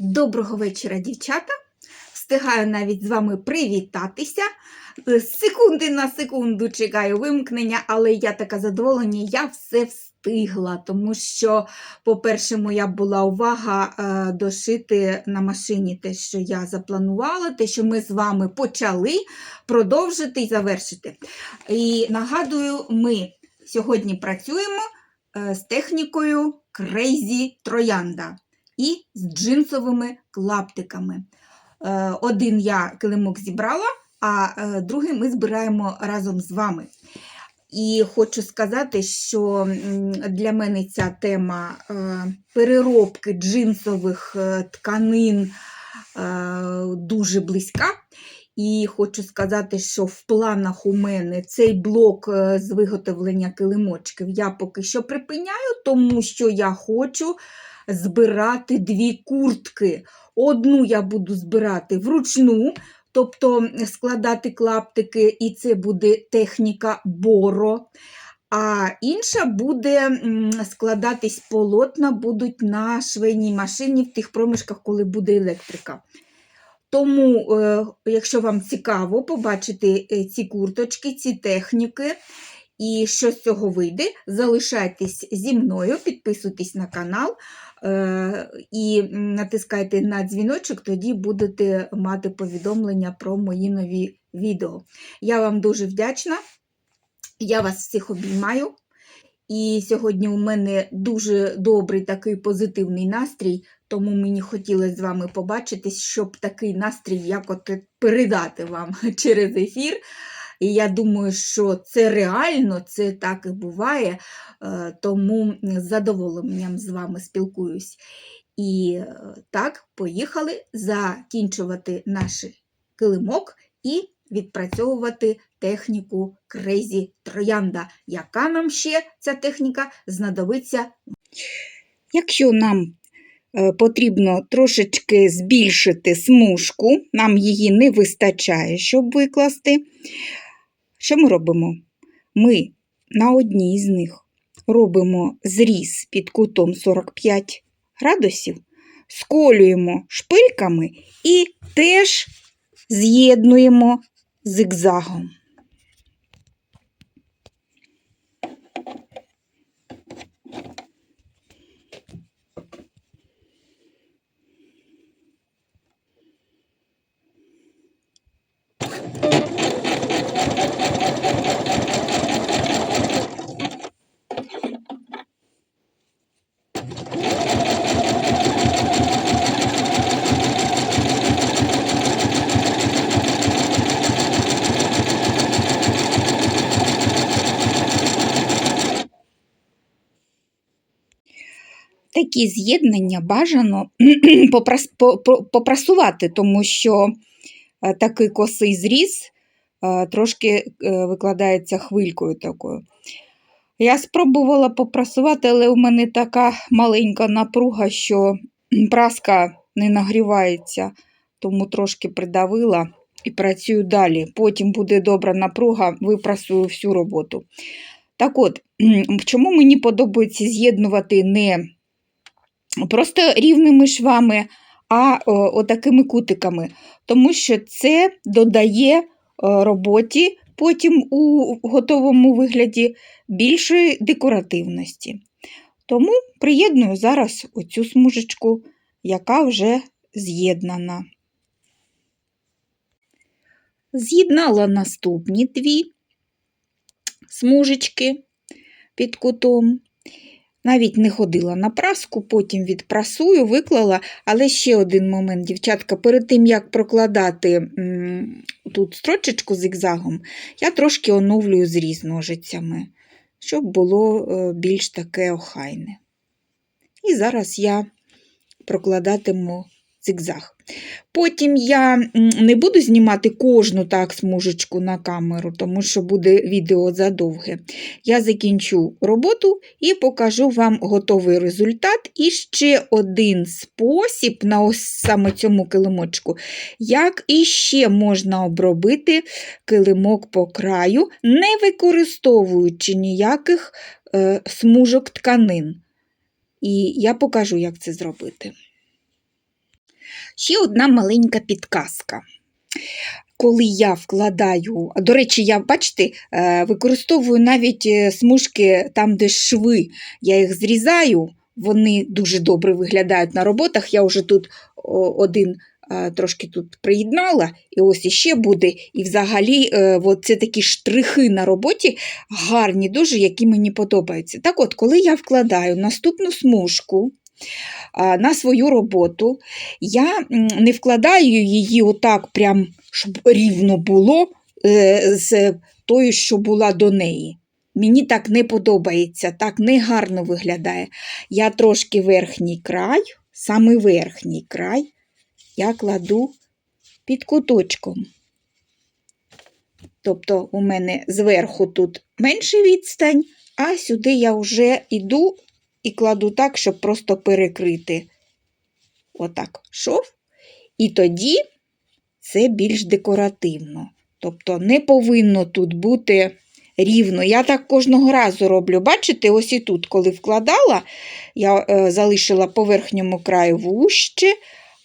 Доброго вечора, дівчата. Встигаю навіть з вами привітатися. З секунди на секунду чекаю вимкнення, але я така задоволена, я все встигла, тому що, по-перше, моя була увага е, дошити на машині те, що я запланувала, те, що ми з вами почали продовжити і завершити. І нагадую, ми сьогодні працюємо е, з технікою Crazy Троянда і з джинсовими клаптиками. Е, Один я килимок зібрала, а е, другий ми збираємо разом з вами. І хочу сказати, що для мене ця тема е, переробки джинсових тканин дуже близька. І хочу сказати, що в планах у мене цей блок з виготовлення килимочків я поки що припиняю, тому що я хочу збирати дві куртки. Одну я буду збирати вручну, тобто складати клаптики, і це буде техніка боро. А інша буде складатись полотна, будуть на швейній машині в тих проміжках, коли буде електрика. Тому, е, якщо вам цікаво побачити е, ці курточки, ці техніки і що з цього вийде, залишайтесь зі мною, підписуйтесь на канал і натискайте на дзвіночок, тоді будете мати повідомлення про мої нові відео. Я вам дуже вдячна. Я вас всіх обіймаю. І сьогодні у мене дуже добрий такий позитивний настрій, тому мені хотілося з вами побачитись, щоб такий настрій як от передати вам через ефір. І я думаю, що це реально, це так і буває, е, тому з задоволенням з вами спілкуюсь. І е, так, поїхали закінчувати наш килимок і відпрацьовувати техніку Crazy Троянда. Яка нам ще ця техніка знадобиться? Якщо нам е, потрібно трошечки збільшити смужку, нам її не вистачає, щоб викласти. Що ми робимо? Ми на одній з них робимо зріз під кутом 45 градусів, сколюємо шпильками і теж з'єднуємо зигзагом. Такі з'єднання бажано попрас- по- по- попрасувати, тому що е, такий косий зріз е, трошки е, викладається хвилькою такою. Я спробувала попрасувати, але у мене така маленька напруга, що праска не нагрівається, тому трошки придавила і працюю далі. Потім буде добра напруга, випрасую всю роботу. Так от, чому мені подобається з'єднувати не просто рівними швами, а отакими кутиками, тому що це додає е, роботі потім у готовому вигляді більшої декоративності. Тому приєдную зараз оцю смужечку, яка вже з'єднана. З'єднала наступні дві смужечки під кутом. Навіть не ходила на праску, потім відпрасую, виклала. Але ще один момент, дівчатка, перед тим, як прокладати м, тут строчечку зигзагом, я трошки оновлюю зріз ножицями, щоб було е, більш таке охайне. І зараз я прокладатиму зигзаг. Потім я не буду знімати кожну так смужечку на камеру, тому що буде відео задовге. Я закінчу роботу і покажу вам готовий результат. І ще один спосіб на ось саме цьому килимочку, як іще можна обробити килимок по краю, не використовуючи ніяких е, смужок тканин. І я покажу, як це зробити. Ще одна маленька підказка. Коли я вкладаю, до речі, я, бачите, е, використовую навіть е, смужки там, де шви, я їх зрізаю, вони дуже добре виглядають на роботах. Я вже тут один е, трошки тут приєднала, і ось іще буде. І взагалі це такі штрихи на роботі гарні, дуже, які мені подобаються. Так от, коли я вкладаю наступну смужку на свою роботу, я не вкладаю її отак, прям, щоб рівно було е, з тою, що була до неї. Мені так не подобається, так не гарно виглядає. Я трошки верхній край, саме верхній край, я кладу під куточком. Тобто у мене зверху тут менша відстань, а сюди я вже йду і кладу так, щоб просто перекрити отак шов. І тоді це більш декоративно. Тобто не повинно тут бути рівно. Я так кожного разу роблю. Бачите, ось і тут, коли вкладала, я е, залишила по верхньому краю вужче,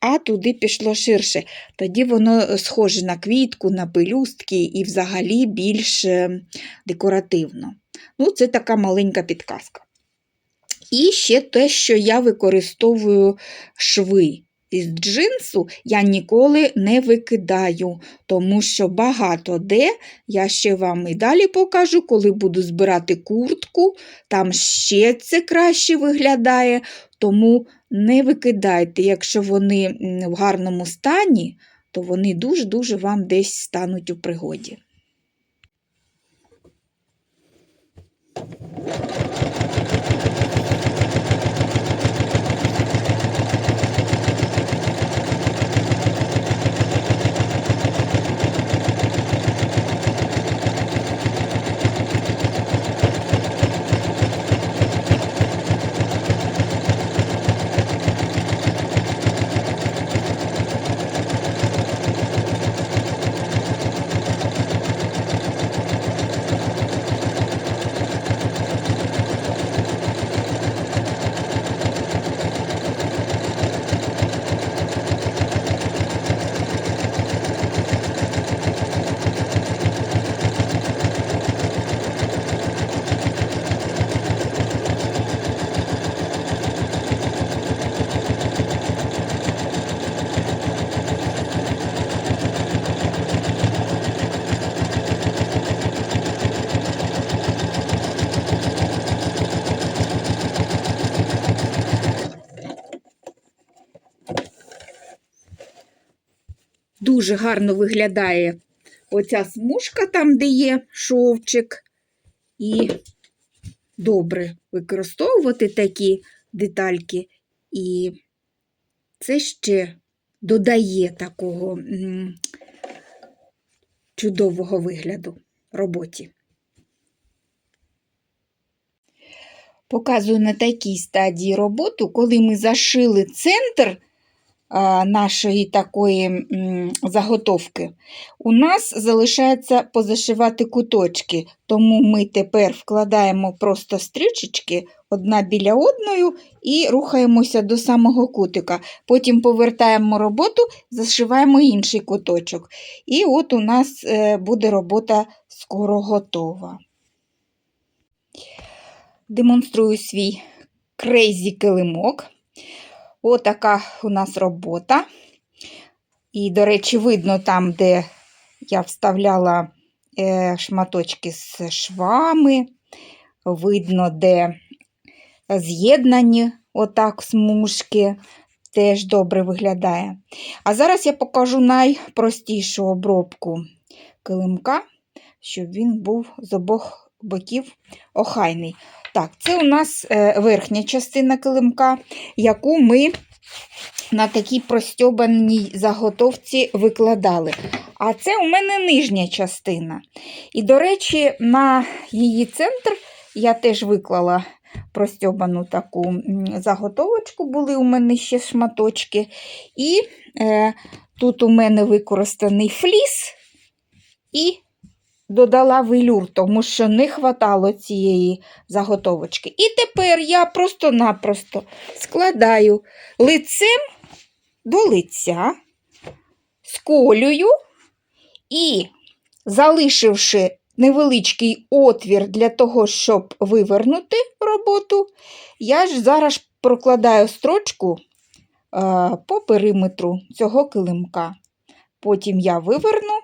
а туди пішло ширше. Тоді воно схоже на квітку, на пелюстки і взагалі більш е, декоративно. Ну, це така маленька підказка. І ще те, що я використовую шви. Із джинсу я ніколи не викидаю, тому що багато де, я ще вам і далі покажу, коли буду збирати куртку, там ще це краще виглядає, тому не викидайте, якщо вони в гарному стані, то вони дуже-дуже вам десь стануть у пригоді. Дуже гарно виглядає оця смужка там, де є шовчик. І добре використовувати такі детальки. І це ще додає такого чудового вигляду роботі. Показую на такій стадії роботу, коли ми зашили центр нашої такої заготовки, у нас залишається позашивати куточки, тому ми тепер вкладаємо просто стрічечки одна біля одної і рухаємося до самого кутика. Потім повертаємо роботу, зашиваємо інший куточок. І от у нас е, буде робота скоро готова. Демонструю свій крейзі килимок. Отака у нас робота. І, до речі, видно там, де я вставляла е, шматочки з швами, видно, де з'єднані отак смужки, теж добре виглядає. А зараз я покажу найпростішу обробку килимка, щоб він був з обох боків охайний. Так, це у нас е, верхня частина килимка, яку ми на такій простьобаній заготовці викладали. А це у мене нижня частина. І, до речі, на її центр я теж виклала простьобану таку заготовочку, були у мене ще шматочки. І е, тут у мене використаний фліс і додала велюр, тому що не хватало цієї заготовочки. І тепер я просто-напросто складаю лицем до лиця, сколюю і, залишивши невеличкий отвір для того, щоб вивернути роботу, я ж зараз прокладаю строчку е, по периметру цього килимка. Потім я виверну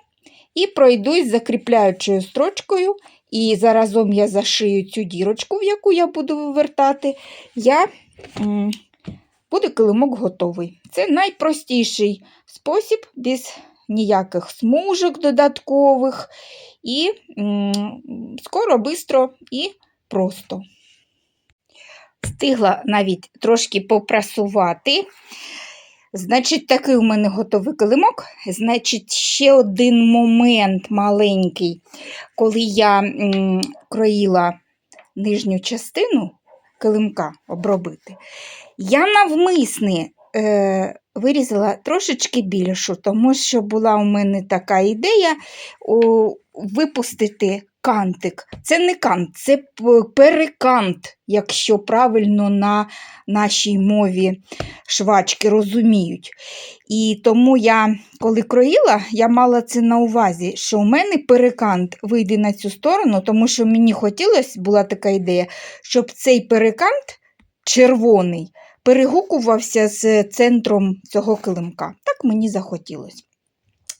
і пройдусь закріпляючою строчкою, і заразом я зашию цю дірочку, в яку я буду вивертати, я, буде килимок готовий. Це найпростіший спосіб, без ніяких смужок додаткових. І скоро, бистро і просто. Встигла навіть трошки попрасувати. Значить, такий у мене готовий килимок. Значить, ще один момент маленький, коли я м, кроїла нижню частину килимка обробити, я навмисне е, вирізала трошечки більшу, тому що була у мене така ідея о, випустити кантик. Це не кант, це перекант, якщо правильно на нашій мові швачки розуміють. І тому я, коли кроїла, я мала це на увазі, що у мене перекант вийде на цю сторону, тому що мені хотілося, була така ідея, щоб цей перекант червоний перегукувався з центром цього килимка. Так мені захотілося.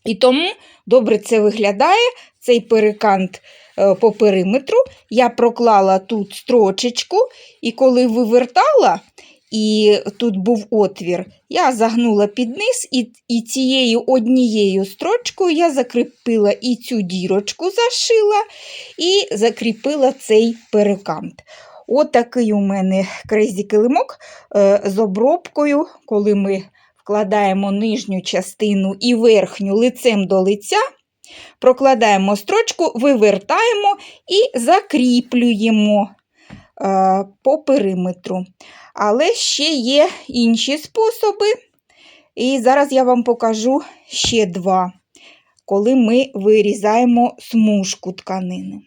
І тому добре це виглядає, цей перекант е, по периметру. Я проклала тут строчечку, і коли вивертала, і тут був отвір, я загнула під низ, і, і цією однією строчкою я закріпила і цю дірочку зашила, і закріпила цей перекант. Отакий у мене крейзі килимок е, з обробкою, коли ми вкладаємо нижню частину і верхню лицем до лиця, прокладаємо строчку, вивертаємо і закріплюємо е, по периметру. Але ще є інші способи. І зараз я вам покажу ще два, коли ми вирізаємо смужку тканини.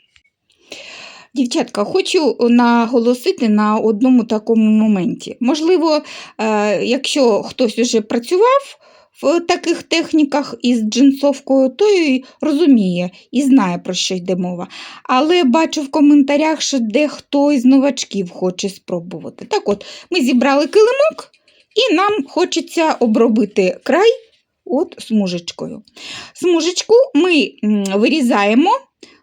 Дівчатка, хочу наголосити на одному такому моменті. Можливо, е, якщо хтось уже працював в таких техніках із джинсовкою, то й розуміє і знає, про що йде мова. Але бачу в коментарях, що дехто із новачків хоче спробувати. Так от, ми зібрали килимок, і нам хочеться обробити край от смужечкою. Смужечку ми вирізаємо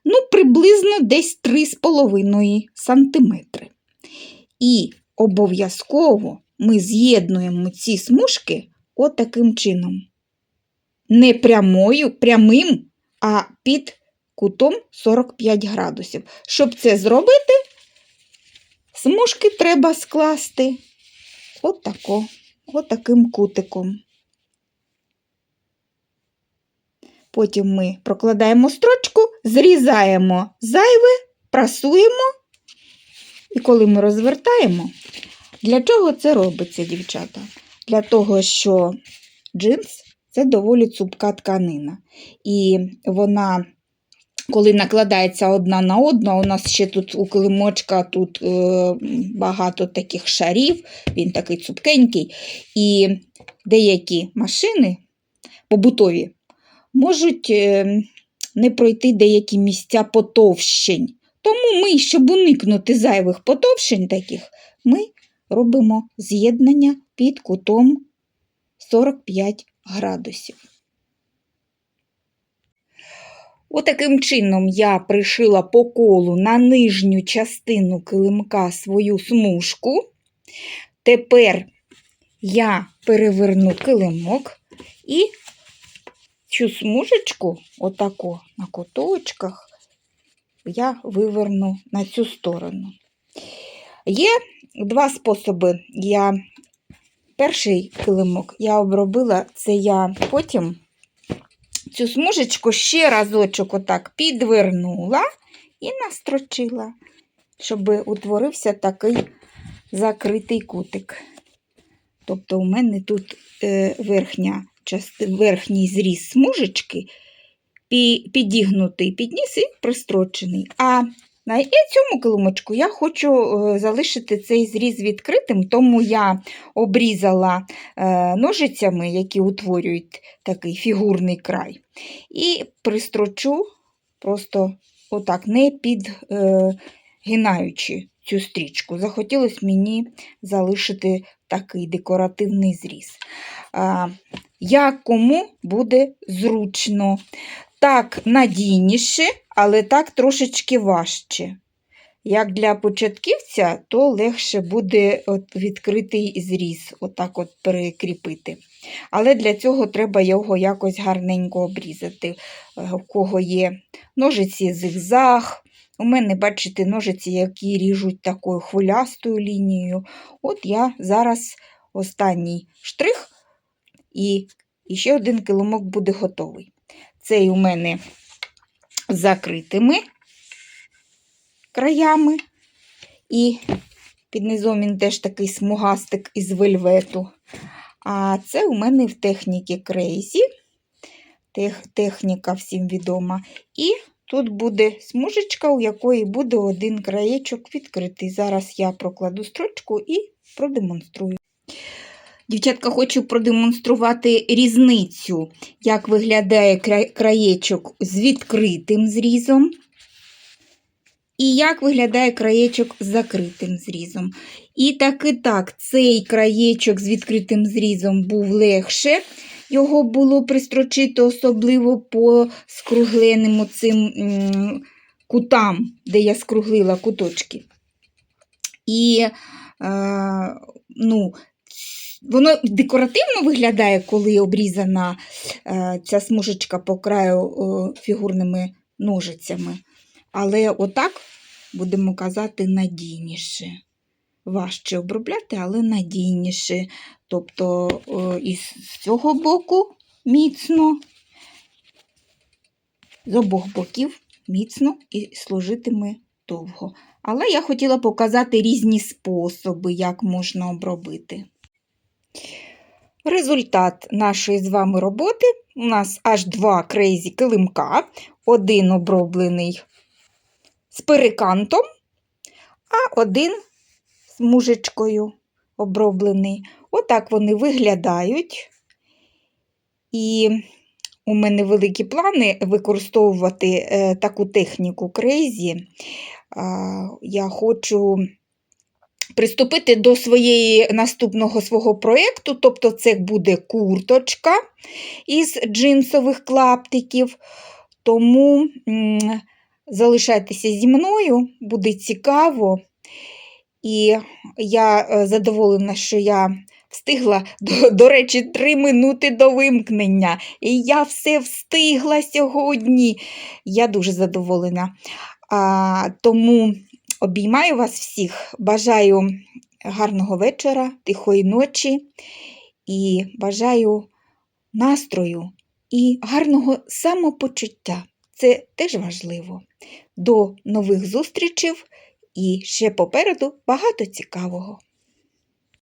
ну, приблизно десь 3,5 см. І обов'язково ми з'єднуємо ці смужки от таким чином. Не прямою, прямим, а під кутом 45 градусів. Щоб це зробити, смужки треба скласти от тако, от таким кутиком. Потім ми прокладаємо строчку, зрізаємо зайве, прасуємо. І коли ми розвертаємо, для чого це робиться, дівчата? Для того, що джинс це доволі цупка тканина. І вона, коли накладається одна на одну, у нас ще тут у килимочка тут е, багато таких шарів, він такий цупкенький. І деякі машини побутові можуть е, не пройти деякі місця потовщень. Тому ми, щоб уникнути зайвих потовщень таких, ми робимо з'єднання під кутом 45 градусів. Отаким чином я пришила по колу на нижню частину килимка свою смужку. Тепер я переверну килимок і цю смужечку, отаку на куточках, я виверну на цю сторону. Є два способи. Я перший килимок я обробила, це я потім цю смужечку ще разочок отак підвернула і настрочила, щоб утворився такий закритий кутик. Тобто у мене тут е, верхня верхній зріз смужечки підігнутий під ніс і пристрочений. А На цьому килимочку я хочу е, залишити цей зріз відкритим, тому я обрізала е, ножицями, які утворюють такий фігурний край, і пристрочу просто отак, не підгинаючи цю стрічку. Захотілося мені залишити такий декоративний зріз. Як кому буде зручно. Так надійніше, але так трошечки важче. Як для початківця, то легше буде от відкритий зріз, отак от перекріпити. Але для цього треба його якось гарненько обрізати. Е, У кого є ножиці зигзаг. У мене, бачите, ножиці, які ріжуть такою хвилястою лінією. От я зараз останній штрих, і, ще один килимок буде готовий. Цей у мене з закритими краями. І під низом він теж такий смугастик із вельвету. А це у мене в техніці Crazy. Тех, техніка всім відома. І тут буде смужечка, у якої буде один краєчок відкритий. Зараз я прокладу строчку і продемонструю. Дівчатка, хочу продемонструвати різницю, як виглядає краєчок з відкритим зрізом. І як виглядає краєчок з закритим зрізом. І так і так, цей краєчок з відкритим зрізом був легше. Його було пристрочити, особливо по скругленим цим м, кутам, де я скруглила куточки. І е, ну, воно декоративно виглядає, коли обрізана е, ця смужечка по краю фігурними ножицями. Але отак, будемо казати, надійніше. Важче обробляти, але надійніше. Тобто е, із цього боку міцно, з обох боків міцно і служитиме довго. Але я хотіла показати різні способи, як можна обробити. Результат нашої з вами роботи у нас аж два крейзі килимка, один оброблений з перекантом, а один з мужичкою оброблений. Отак вони виглядають. І у мене великі плани використовувати е, таку техніку крейзі. Я хочу приступити до своєї наступного свого проєкту, тобто це буде курточка із джинсових клаптиків. Тому залишайтеся зі мною, буде цікаво. І я е, задоволена, що я встигла, до, до речі, три минути до вимкнення. І я все встигла сьогодні. Я дуже задоволена. А, тому обіймаю вас всіх, бажаю гарного вечора, тихої ночі і бажаю настрою і гарного самопочуття. Це теж важливо. До нових зустрічей і ще попереду багато цікавого.